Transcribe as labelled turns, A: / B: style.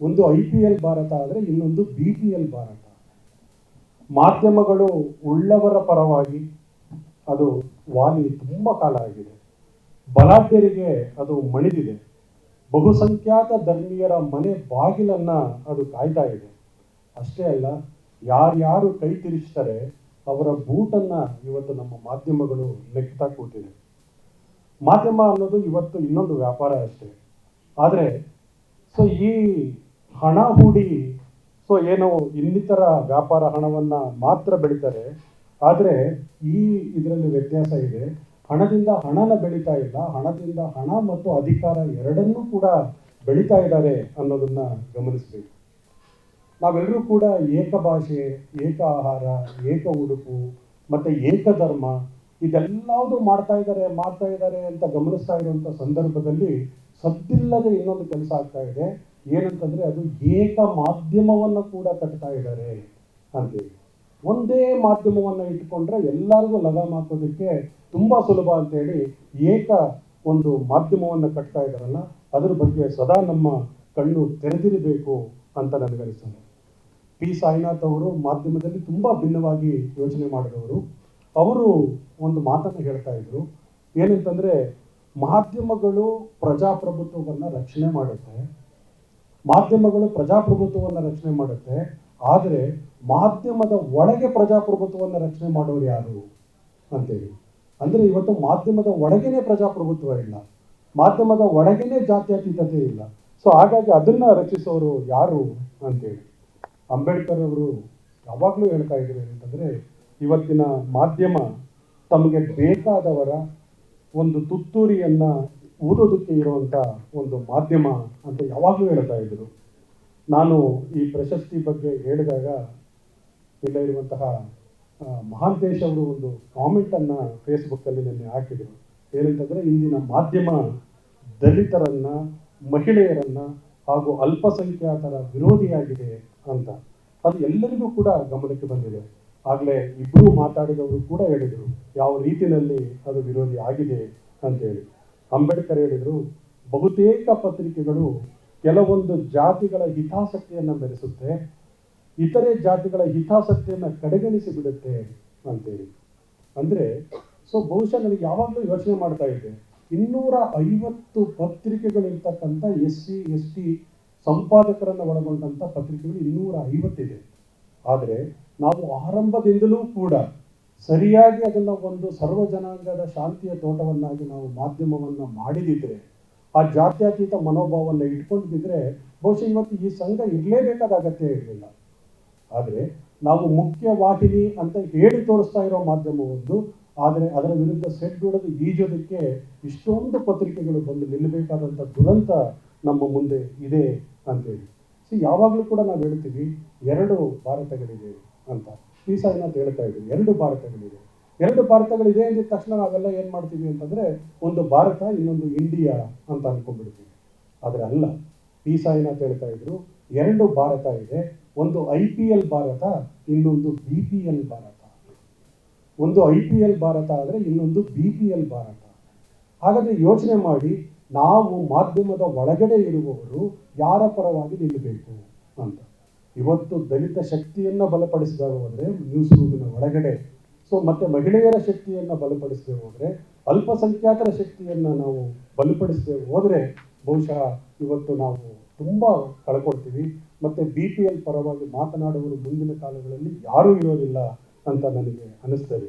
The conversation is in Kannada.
A: ಒಂದು ಐ ಪಿ ಎಲ್ ಭಾರತ ಆದರೆ ಇನ್ನೊಂದು ಬಿ ಪಿ ಎಲ್ ಭಾರತ. ಮಾಧ್ಯಮಗಳು ಉಳ್ಳವರ ಪರವಾಗಿ ಅದು ವಾಲಿ ತುಂಬ ಕಾಲ ಆಗಿದೆ. ಬಲಾಢ್ಯರಿಗೆ ಅದು ಮಣಿದಿದೆ. ಬಹುಸಂಖ್ಯಾತ ಧರ್ಮೀಯರ ಮನೆ ಬಾಗಿಲನ್ನು ಅದು ಕಾಯ್ತಾ ಇದೆ. ಅಷ್ಟೇ ಅಲ್ಲ, ಯಾರ್ಯಾರು ಕೈ ತಿರುಗಿಸ್ತಾರೆ ಅವರ ಬೂಟನ್ನು ಇವತ್ತು ನಮ್ಮ ಮಾಧ್ಯಮಗಳು ನೆಕ್ತಾ ಕೂತಿದೆ. ಮಾಧ್ಯಮ ಅನ್ನೋದು ಇವತ್ತು ಇನ್ನೊಂದು ವ್ಯಾಪಾರ ಅಷ್ಟೇ. ಆದರೆ ಸೊ ಈ ಹಣ ಹೂಡಿ, ಸೊ ಏನೋ ಇನ್ನಿತರ ವ್ಯಾಪಾರ ಹಣವನ್ನ ಮಾತ್ರ ಬೆಳೀತಾರೆ. ಆದರೆ ಈ ಇದರಲ್ಲಿ ವ್ಯತ್ಯಾಸ ಇದೆ. ಹಣದಿಂದ ಹಣನ ಬೆಳೀತಾ ಇಲ್ಲ. ಹಣದಿಂದ ಹಣ ಮತ್ತು ಅಧಿಕಾರ ಎರಡನ್ನೂ ಕೂಡ ಬೆಳೀತಾ ಇದ್ದಾರೆ ಅನ್ನೋದನ್ನ ಗಮನಿಸಬೇಕು. ನಾವೆಲ್ಲರೂ ಕೂಡ ಏಕ ಭಾಷೆ, ಏಕ ಆಹಾರ, ಏಕ ಉಡುಪು, ಮತ್ತೆ ಏಕ ಧರ್ಮ ಇದೆಲ್ಲವುದು ಮಾಡ್ತಾ ಇದ್ದಾರೆ ಮಾಡ್ತಾ ಇದ್ದಾರೆ ಅಂತ ಗಮನಿಸ್ತಾ ಇರುವಂತ ಸಂದರ್ಭದಲ್ಲಿ ಸದ್ದಿಲ್ಲದೆ ಇನ್ನೊಂದು ಕೆಲಸ ಆಗ್ತಾ ಇದೆ. ಏನಂತಂದ್ರೆ ಅದು ಏಕ ಮಾಧ್ಯಮವನ್ನು ಕೂಡ ಕಟ್ತಾ ಇದ್ದಾರೆ ಅಂತೇಳಿ ಒಂದೇ ಮಾಧ್ಯಮವನ್ನು ಇಟ್ಕೊಂಡ್ರೆ ಎಲ್ಲರಿಗೂ ಲಗಾಮ್ ಹಾಕೋದಕ್ಕೆ ತುಂಬಾ ಸುಲಭ ಅಂತೇಳಿ ಏಕ ಒಂದು ಮಾಧ್ಯಮವನ್ನು ಕಟ್ತಾ ಇದ್ದಾರಲ್ಲ, ಅದರ ಬಗ್ಗೆ ಸದಾ ನಮ್ಮ ಕಣ್ಣು ತೆರೆದಿರಬೇಕು ಅಂತ ನನಗನಿಸ್ತದೆ ಪಿ ಸಾಯಿನಾಥ್ ಅವರು ಮಾಧ್ಯಮದಲ್ಲಿ ತುಂಬಾ ಭಿನ್ನವಾಗಿ ಯೋಚನೆ ಮಾಡಿದವರು. ಅವರು ಒಂದು ಮಾತನ್ನು ಹೇಳ್ತಾ ಇದ್ರು. ಏನಂತಂದ್ರೆ ಮಾಧ್ಯಮಗಳು ಪ್ರಜಾಪ್ರಭುತ್ವವನ್ನು ರಕ್ಷಣೆ ಮಾಡುತ್ತೆ. ಮಾಧ್ಯಮಗಳು ಪ್ರಜಾಪ್ರಭುತ್ವವನ್ನು ರಕ್ಷಣೆ ಮಾಡುತ್ತೆ. ಆದರೆ ಮಾಧ್ಯಮದ ಒಳಗೆ ಪ್ರಜಾಪ್ರಭುತ್ವವನ್ನು ರಕ್ಷಣೆ ಮಾಡೋರು ಯಾರು ಅಂತೇಳಿ. ಅಂದರೆ ಇವತ್ತು ಮಾಧ್ಯಮದ ಒಳಗೇನೆ ಪ್ರಜಾಪ್ರಭುತ್ವ ಇಲ್ಲ. ಮಾಧ್ಯಮದ ಒಳಗೇನೆ ಜಾತ್ಯತೀತತೆ ಇಲ್ಲ. ಸೊ ಹಾಗಾಗಿ ಅದನ್ನ ರಚಿಸೋರು ಯಾರು ಅಂತೇಳಿ. ಅಂಬೇಡ್ಕರ್ ಅವರು ಯಾವಾಗಲೂ ಹೇಳ್ತಾ ಇದ್ರು ಅಂತಂದ್ರೆ ಇವತ್ತಿನ ಮಾಧ್ಯಮ ತಮಗೆ ಬೇಕಾದವರ ಒಂದು ತುತ್ತೂರಿಯನ್ನ ಊದೋದಕ್ಕೆ ಇರುವಂಥ ಒಂದು ಮಾಧ್ಯಮ ಅಂತ ಯಾವಾಗಲೂ ಹೇಳ್ತಾ ಇದ್ರು. ನಾನು ಈ ಪ್ರಶಸ್ತಿ ಬಗ್ಗೆ ಹೇಳಿದಾಗ ಇಲ್ಲ ಇರುವಂತಹ ಮಹಾಂತೇಶ್ ಅವರು ಒಂದು ಕಾಮೆಂಟ್ ಫೇಸ್ಬುಕ್ಕಲ್ಲಿ ನಿನ್ನೆ ಹಾಕಿದ್ರು. ಏನಂತಂದ್ರೆ, ಇಂದಿನ ಮಾಧ್ಯಮ ದಲಿತರನ್ನ, ಮಹಿಳೆಯರನ್ನ ಹಾಗೂ ಅಲ್ಪಸಂಖ್ಯಾತರ ವಿರೋಧಿಯಾಗಿದೆ ಅಂತ. ಅದು ಎಲ್ಲರಿಗೂ ಕೂಡ ಗಮನಕ್ಕೆ ಬಂದಿದೆ. ಆಗ್ಲೇ ಇಬ್ರು ಮಾತಾಡಿದವರು ಕೂಡ ಹೇಳಿದರು, ಯಾವ ರೀತಿಯಲ್ಲಿ ಅದು ವಿರೋಧಿ ಆಗಿದೆ ಅಂತೇಳಿ. ಅಂಬೇಡ್ಕರ್ ಹೇಳಿದರು, ಬಹುತೇಕ ಪತ್ರಿಕೆಗಳು ಕೆಲವೊಂದು ಜಾತಿಗಳ ಹಿತಾಸಕ್ತಿಯನ್ನು ಬೆರೆಸುತ್ತೆ, ಇತರೆ ಜಾತಿಗಳ ಹಿತಾಸಕ್ತಿಯನ್ನು ಕಡೆಗಣಿಸಿ ಬಿಡುತ್ತೆ ಅಂತೇಳಿ. ಅಂದರೆ ಸೊ ಬಹುಶಃ ನನಗೆ ಯಾವಾಗಲೂ ಯೋಚನೆ ಮಾಡ್ತಾ ಇದ್ದೆ, ಇನ್ನೂರ ಐವತ್ತು ಪತ್ರಿಕೆಗಳಿರ್ತಕ್ಕಂಥ ಎಸ್ ಸಿ, ಎಸ್ ಟಿ ಸಂಪಾದಕರನ್ನು ಒಳಗೊಂಡಂಥ ಪತ್ರಿಕೆಗಳು ಇನ್ನೂರ ಐವತ್ತಿದೆ ಆದರೆ, ನಾವು ಆರಂಭದಿಂದಲೂ ಕೂಡ ಸರಿಯಾಗಿ ಅದನ್ನ ಒಂದು ಸರ್ವ ಜನಾಂಗದ ಶಾಂತಿಯ ತೋಟವನ್ನಾಗಿ ನಾವು ಮಾಧ್ಯಮವನ್ನ ಮಾಡಿದಿದ್ರೆ, ಆ ಜಾತ್ಯತೀತ ಮನೋಭಾವವನ್ನು ಇಟ್ಕೊಂಡಿದ್ರೆ ಬಹುಶಃ ಇವತ್ತು ಈ ಸಂಘ ಇರಲೇಬೇಕಾದ ಅಗತ್ಯ ಇರಲಿಲ್ಲ. ಆದರೆ ನಾವು ಮುಖ್ಯ ವಾಹಿನಿ ಅಂತ ಹೇಳಿ ತೋರಿಸ್ತಾ ಇರೋ ಮಾಧ್ಯಮ ಒಂದು ಆದರೆ ಅದರ ವಿರುದ್ಧ ಸೆಡ್ಡೊಡೆದು ಈಜೋದಕ್ಕೆ ಇಷ್ಟೊಂದು ಪತ್ರಿಕೆಗಳು ಬಂದು ನಿಲ್ಲಬೇಕಾದಂಥ ದುರಂತ ನಮ್ಮ ಮುಂದೆ ಇದೆ ಅಂತೇಳಿ. ಸೊ, ಯಾವಾಗಲೂ ಕೂಡ ನಾವು ಹೇಳ್ತೀವಿ, ಎರಡು ಭಾರತಗಳಿವೆ ಅಂತ. ಈ ಸಾಯಿನಾಥ್ ಹೇಳ್ತಾ ಇದ್ದೀನಿ. ಎರಡು ಭಾರತಗಳಿವೆ. ಎರಡು ಭಾರತಗಳಿದೆ ಅಂದಿದ ತಕ್ಷಣ ನಾವೆಲ್ಲ ಏನು ಮಾಡ್ತೀವಿ ಅಂತಂದ್ರೆ ಒಂದು ಭಾರತ, ಇನ್ನೊಂದು ಇಂಡಿಯಾ ಅಂತ ಅನ್ಕೊಂಡ್ಬಿಡ್ತೀವಿ. ಆದರೆ ಅಲ್ಲ. ಪಿ ಅಂತ ಹೇಳ್ತಾ ಇದ್ರು. ಎರಡು ಭಾರತ ಇದೆ. ಒಂದು ಐ ಪಿ ಎಲ್ ಭಾರತ, ಇನ್ನೊಂದು ಬಿ ಪಿ ಎಲ್ ಭಾರತ. ಒಂದು ಐ ಪಿ ಎಲ್ ಭಾರತ ಆದರೆ ಇನ್ನೊಂದು ಬಿ ಪಿ ಎಲ್ ಭಾರತ. ಹಾಗಾದ್ರೆ ಯೋಚನೆ ಮಾಡಿ, ನಾವು ಮಾಧ್ಯಮದ ಒಳಗಡೆ ಇರುವವರು ಯಾರ ಪರವಾಗಿ ನಿಲ್ಲಬೇಕು ಅಂತ. ಇವತ್ತು ದಲಿತ ಶಕ್ತಿಯನ್ನು ಬಲಪಡಿಸಿದಾಗ ಹೋದರೆ ನ್ಯೂಸ್ ರೂಮಿನ ಒಳಗಡೆ. ಸೊ ಮತ್ತೆ ಮಹಿಳೆಯರ ಶಕ್ತಿಯನ್ನು ಬಲಪಡಿಸದೆ ಹೋದರೆ, ಅಲ್ಪಸಂಖ್ಯಾತರ ಶಕ್ತಿಯನ್ನು ನಾವು ಬಲಪಡಿಸದೆ ಹೋದರೆ ಬಹುಶಃ ಇವತ್ತು ನಾವು ತುಂಬ ಕಳ್ಕೊಳ್ತೀವಿ. ಮತ್ತು ಬಿ ಪಿ ಎಲ್ ಪರವಾಗಿ ಮಾತನಾಡುವರು ಮುಂದಿನ ಕಾಲಗಳಲ್ಲಿ ಯಾರೂ ಇರೋದಿಲ್ಲ ಅಂತ ನನಗೆ ಅನಿಸ್ತದೆ.